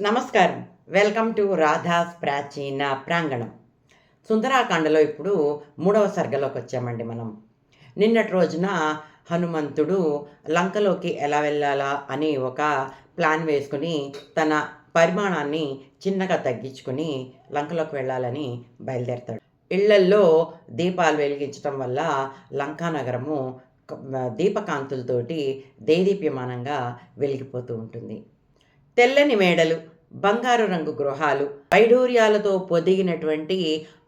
నమస్కారం. Welcome to Radha's ప్రాచీన ప్రాంగణం. సుందరాకాండలో ఇప్పుడు మూడవ సర్గలోకి వచ్చామండి మనం. నిన్నటి రోజున హనుమంతుడు లంకలోకి ఎలా వెళ్ళాలా అని ఒక ప్లాన్ వేసుకుని తన పరిమాణాన్ని చిన్నగా తగ్గించుకుని లంకలోకి వెళ్ళాలని బయలుదేరతాడు. ఇళ్ళల్లో దీపాలు వెలిగించడం వల్ల లంకా నగరము దీపకాంతులతోటి దేదీప్యమానంగా వెలిగిపోతూ ఉంటుంది. తెల్లని మేడలు బంగారు రంగు గృహాలు వైఢూర్యాలతో పొదిగినటువంటి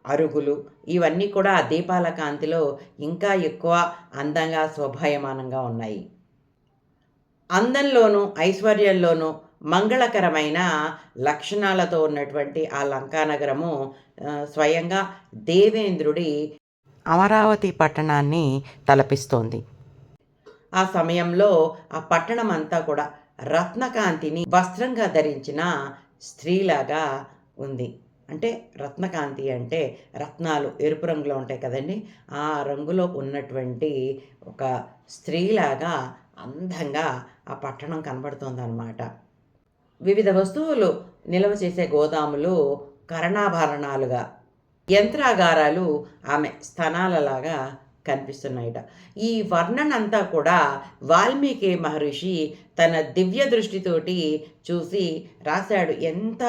అరుగులు ఇవన్నీ కూడా ఆ దీపాల కాంతిలో ఇంకా ఎక్కువ అందంగా శోభాయమానంగా ఉన్నాయి. అందంలోనూ ఐశ్వర్యంలోనూ మంగళకరమైన లక్షణాలతో ఉన్నటువంటి ఆ లంకానగరము స్వయంగా దేవేంద్రుడి అమరావతి పట్టణాన్ని తలపిస్తోంది. ఆ సమయంలో ఆ పట్టణం అంతా కూడా రత్నకాంతిని వస్త్రంగా ధరించిన స్త్రీలాగా ఉంది. అంటే రత్నకాంతి అంటే రత్నాలు ఎరుపు రంగులో ఉంటాయి కదండి. ఆ రంగులో ఉన్నటువంటి ఒక స్త్రీలాగా అందంగా ఆ పట్టణం కనబడుతోందన్నమాట. వివిధ వస్తువులు నిల్వ చేసే గోదాములు కరణాభరణాలుగా యంత్రాగారాలు ఆమె స్థనాలలాగా కనిపిస్తున్నాయిట. ఈ వర్ణన అంతా కూడా వాల్మీకి మహర్షి తన దివ్య దృష్టితోటి చూసి రాశాడు. ఎంత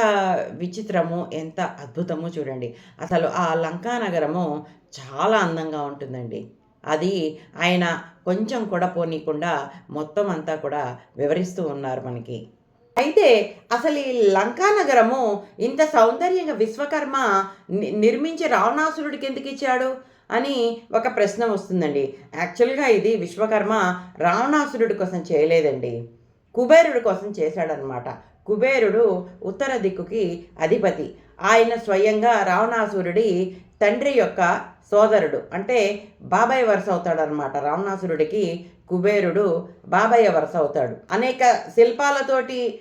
విచిత్రము ఎంత అద్భుతము చూడండి. అసలు ఆ లంకా నగరము చాలా అందంగా ఉంటుందండి. అది ఆయన కొంచెం కూడా పోనీయకుండా మొత్తం అంతా కూడా వివరిస్తూ ఉన్నారు మనకి. అయితే అసలు ఈ లంకా నగరము ఇంత సౌందర్యంగా విశ్వకర్మ ని- నిర్మించి రావణాసురుడికి ఎందుకు ఇచ్చాడు? అని ఒక ప్రశ్న వస్తుందండి. యాక్చువల్గా ఇది విశ్వకర్మ రావణాసురుడి కోసం చేయలేదండి. కుబేరుడి కోసం చేశాడనమాట కుబేరుడు ఉత్తర దిక్కుకి అధిపతి. ఆయన స్వయంగా రావణాసురుడి తండ్రి యొక్క సోదరుడు. అంటే బాబాయ్ వరుస అవుతాడనమాట రావణాసురుడికి కుబేరుడు బాబాయ్య వరుస అవుతాడు. అనేక శిల్పాలతోటి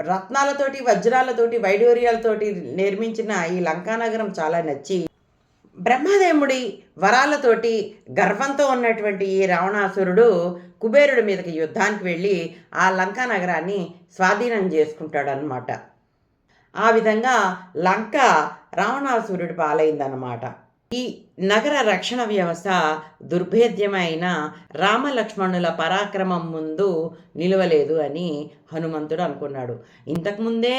రత్నాలతోటి వజ్రాలతోటి వైడూర్యాలతోటి నిర్మించిన ఈ లంకానగరం చాలా నచ్చి బ్రహ్మదేవుడి వరాలతోటి గర్వంతో ఉన్నటువంటి ఈ రావణాసురుడు కుబేరుడి మీదకి యుద్ధానికి వెళ్ళి ఆ లంకా నగరాన్ని స్వాధీనం చేసుకుంటాడనమాట ఆ విధంగా లంక రావణాసురుడి పాలైందనమాట ఈ నగర రక్షణ వ్యవస్థ దుర్భేద్యమైన రామలక్ష్మణుల పరాక్రమం ముందు నిలవలేదు అని హనుమంతుడు అనుకున్నాడు. ఇంతకుముందే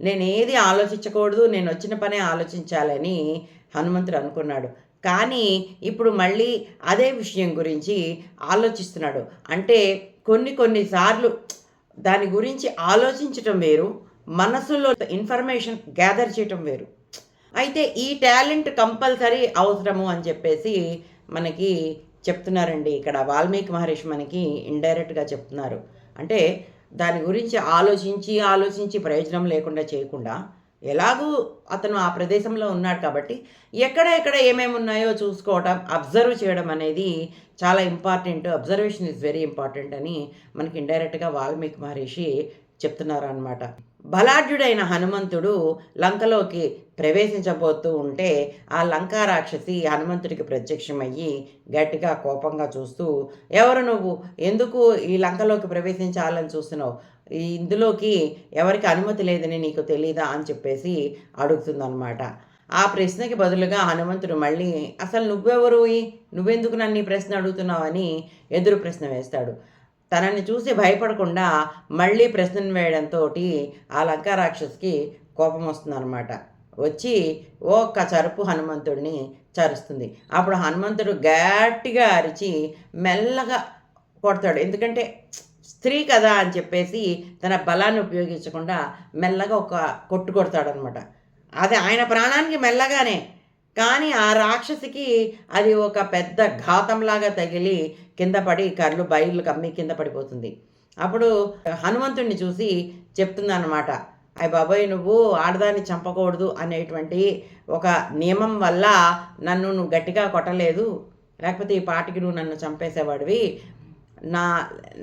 నేనేది ఆలోచించకూడదు నేను వచ్చిన పనే ఆలోచించాలని హనుమంతుడు అనుకున్నాడు. కానీ ఇప్పుడు మళ్ళీ అదే విషయం గురించి ఆలోచిస్తున్నాడు. అంటే కొన్ని కొన్నిసార్లు దాని గురించి ఆలోచించటం వేరు మనసులో ఇన్ఫర్మేషన్ గ్యాదర్ చేయటం వేరు. అయితే ఈ టాలెంట్ కంపల్సరీ అవసరము అని చెప్పేసి మనకి చెప్తున్నారండి. ఇక్కడ వాల్మీకి మహర్షి మనకి ఇండైరెక్ట్గా చెప్తున్నారు. అంటే దాని గురించి ఆలోచించి ఆలోచించి ప్రయోజనం లేకుండా చేయకుండా ఎలాగూ అతను ఆ ప్రదేశంలో ఉన్నాడు కాబట్టి ఎక్కడ ఎక్కడ ఏమేమి ఉన్నాయో చూసుకోవటం అబ్జర్వ్ చేయడం అనేది చాలా important observation is very important అని మనకి ఇండైరెక్ట్గా వాల్మీకి మహర్షి చెప్తున్నారు అనమాట బలాఢ్యుడైన హనుమంతుడు లంకలోకి ప్రవేశించబోతూ ఉంటే ఆ లంకా రాక్షసి హనుమంతుడికి ప్రత్యక్షమయ్యి గట్టిగా కోపంగా చూస్తూ ఎవరు నువ్వు? ఎందుకు ఈ లంకలోకి ప్రవేశించాలని చూస్తున్నావు? ఈ ఇందులోకి ఎవరికి అనుమతి లేదని నీకు తెలీదా? అని చెప్పేసి అడుగుతుందన్నమాట. ఆ ప్రశ్నకి బదులుగా హనుమంతుడు మళ్ళీ అసలు నువ్వెవరు? నువ్వెందుకు నన్ను ఈ ప్రశ్న అడుగుతున్నావని ఎదురు ప్రశ్న వేస్తాడు. తనని చూసి భయపడకుండా మళ్ళీ ప్రశ్న వేయడంతో ఆ లంకారాక్షసుకి కోపం వస్తుందన్నమాట. వచ్చి ఒక్క చరుపు హనుమంతుడిని చరుస్తుంది. అప్పుడు హనుమంతుడు గట్టిగా అరిచి మెల్లగా కొడతాడు. ఎందుకంటే స్త్రీ కదా అని చెప్పేసి తన బలాన్ని ఉపయోగించకుండా మెల్లగా ఒక కొట్టు కొడతాడనమాట అది ఆయన ప్రాణానికి మెల్లగానే కానీ ఆ రాక్షసికి అది ఒక పెద్ద ఘాతంలాగా తగిలి కింద పడి కర్లు బయలు కమ్మి కింద పడిపోతుంది. అప్పుడు హనుమంతుడిని చూసి చెప్తుందన్నమాట అయ్య బాబాయ్ నువ్వు ఆడదాన్ని చంపకూడదు అనేటువంటి ఒక నియమం వల్ల నన్ను నువ్వు గట్టిగా కొట్టలేదు లేకపోతే ఈ పాటికి నువ్వు నన్ను చంపేసేవాడివి. నా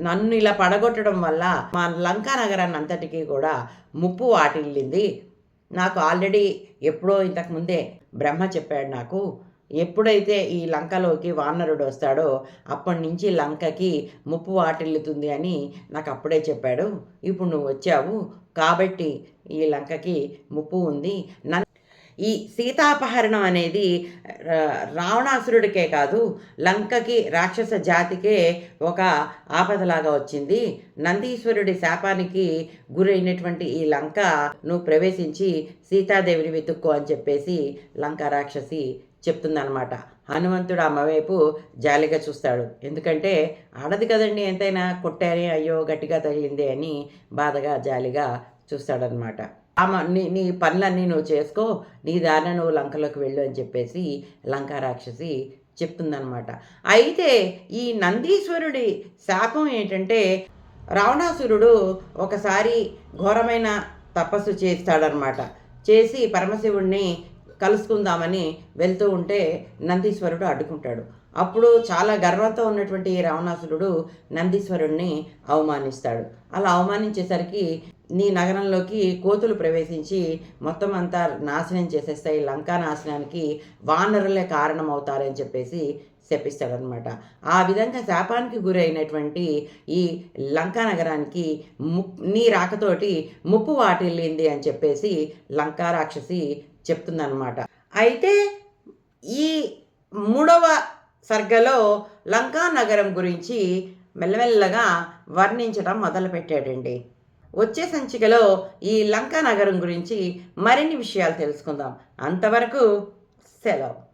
నన్ను ఇలా పడగొట్టడం వల్ల మా లంకా నగరాన్ని అంతటికీ కూడా ముప్పు వాటిల్లింది నాకు ఆల్రెడీ ఎప్పుడో ఇంతకుముందే బ్రహ్మ చెప్పాడు నాకు ఎప్పుడైతే ఈ లంకలోకి వానరుడు వస్తాడో అప్పటి నుంచి లంకకి ముప్పు వాటిల్లుతుంది అని నాకు అప్పుడే చెప్పాడు. ఇప్పుడు నువ్వు వచ్చావు కాబట్టి ఈ లంకకి ముప్పు ఉంది. నన్ను ఈ సీతాపహరణం అనేది రా- రావణాసురుడికే కాదు లంకకి రాక్షస జాతికే ఒక ఆపదలాగా వచ్చింది. నందీశ్వరుడి శాపానికి గురైనటువంటి ఈ లంక నువ్వు ప్రవేశించి సీతాదేవిని వెతుక్కో అని చెప్పేసి లంక రాక్షసి చెప్తుందనమాట హనుమంతుడు అమ్మవైపు జాలిగా చూస్తాడు. ఎందుకంటే ఆడది కదండి ఎంతైనా కొట్టారే అయ్యో గట్టిగా తగిలిందే అని బాధగా జాలిగా చూస్తాడనమాట అమ్మ నీ నీ పనులన్నీ నువ్వు చేసుకో నీ దారిన నువ్వు లంకలోకి వెళ్ళు అని చెప్పేసి లంకా రాక్షసి చెప్తుందనమాట అయితే ఈ నందీశ్వరుడి శాపం ఏంటంటే రావణాసురుడు ఒకసారి ఘోరమైన తపస్సు చేస్తాడనమాట చేసి పరమశివుణ్ణి కలుసుకుందామని వెళ్తూ ఉంటే నందీశ్వరుడు అడ్డుకుంటాడు. అప్పుడు చాలా గర్వంతో ఉన్నటువంటి రావణాసురుడు నందీశ్వరుణ్ణి అవమానిస్తాడు. అలా అవమానించేసరికి నీ నగరంలోకి కోతులు ప్రవేశించి మొత్తం అంతా నాశనం చేసేస్తాయి. లంకా నాశనానికి వానరులే కారణమవుతారని చెప్పేసి శపిస్తాడనమాట ఆ విధంగా శాపానికి గురైనటువంటి ఈ లంకా నగరానికి ము నీ రాకతోటి ముప్పు వాటిల్లింది అని చెప్పేసి లంకా రాక్షసి చెప్తుందనమాట అయితే ఈ మూడవ సర్గలో లంకా నగరం గురించి మెల్లమెల్లగా వర్ణించడం మొదలుపెట్టాడండి. వచ్చే సంచికలో ఈ లంకా నగరం గురించి మరిన్ని విషయాలు తెలుసుకుందాం. అంతవరకు సెలవు.